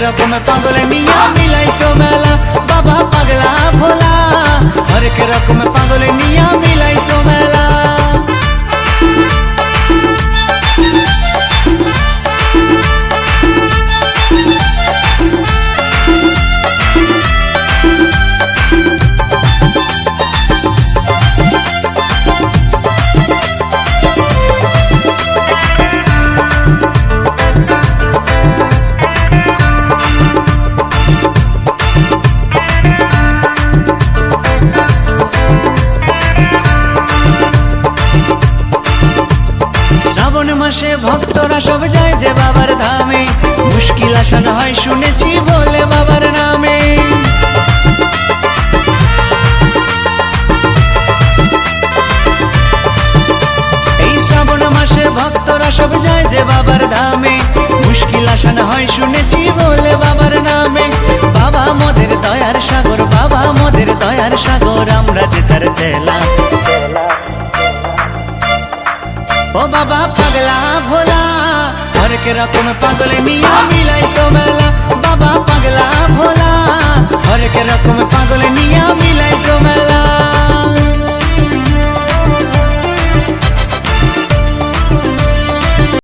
রকম পাগলে নিয়া মিলাইছো মেলা বাবা পাগলা ভোলা। হরেক রকম শ্রাবণ মাসে ভক্তরা সব যায় যে বাবার ধামে? মুশকিল আসান হয় শুনেছি বলে আমাকে রতন পাগল মিয়া মিলাই মেলা বাবা পাগলা ভোলা হরেক রকম